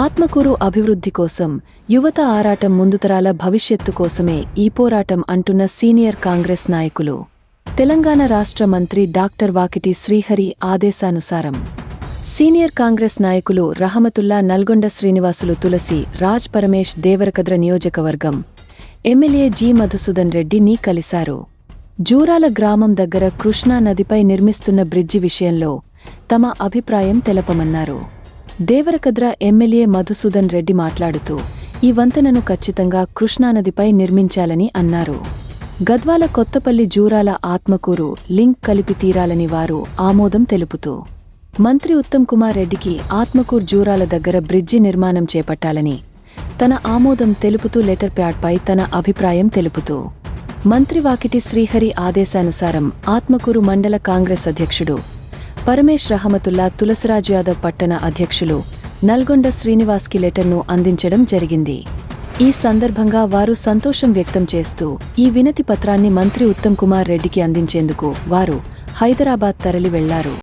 ఆత్మకూరు అభివృద్ధి కోసం యువత ఆరాటం ముందుతరాల భవిష్యత్తు కోసమే ఈ పోరాటం అంటున్న సీనియర్ కాంగ్రెస్ నాయకులు. తెలంగాణ రాష్ట్ర మంత్రి డాక్టర్ వాకిటి శ్రీహరి ఆదేశానుసారం సీనియర్ కాంగ్రెస్ నాయకులు రహమతుల్లా నల్గొండ శ్రీనివాసులు తులసి రాజ్ పరమేశ్ దేవరకద్ర నియోజకవర్గం ఎమ్మెల్యే జి మధుసూదన్ రెడ్డిని కలిశారు. జూరాల గ్రామం దగ్గర కృష్ణా నదిపై నిర్మిస్తున్న బ్రిడ్జి విషయంలో తమ అభిప్రాయం తెలపమన్నారు. దేవరకద్ర ఎమ్మెల్యే మధుసూదన్ రెడ్డి మాట్లాడుతూ ఈ వంతెనను ఖచ్చితంగా కృష్ణానదిపై నిర్మించాలని అన్నారు. గద్వాల కొత్తపల్లి జూరాల ఆత్మకూరు లింక్ కలిపి తీరాలని వారు ఆమోదం తెలుపుతూ మంత్రి ఉత్తమ్ కుమార్ రెడ్డికి ఆత్మకూర్ జూరాల దగ్గర బ్రిడ్జి నిర్మాణం చేపట్టాలని తన ఆమోదం తెలుపుతూ లెటర్ ప్యాడ్పై తన అభిప్రాయం తెలుపుతూ మంత్రి వాకిటి శ్రీహరి ఆదేశానుసారం ఆత్మకూరు మండల కాంగ్రెస్ అధ్యక్షుడు పరమేశ్ రహమతుల్లా తులసిరాజు యాదవ్ పట్టణ అధ్యక్షులు నల్గొండ శ్రీనివాస్కి లెటర్ను అందించడం జరిగింది. ఈ సందర్భంగా వారు సంతోషం వ్యక్తం చేస్తూ ఈ వినతి పత్రాన్ని మంత్రి ఉత్తమ్ కుమార్ రెడ్డికి అందించేందుకు వారు హైదరాబాద్ తరలి వెళ్ళారు.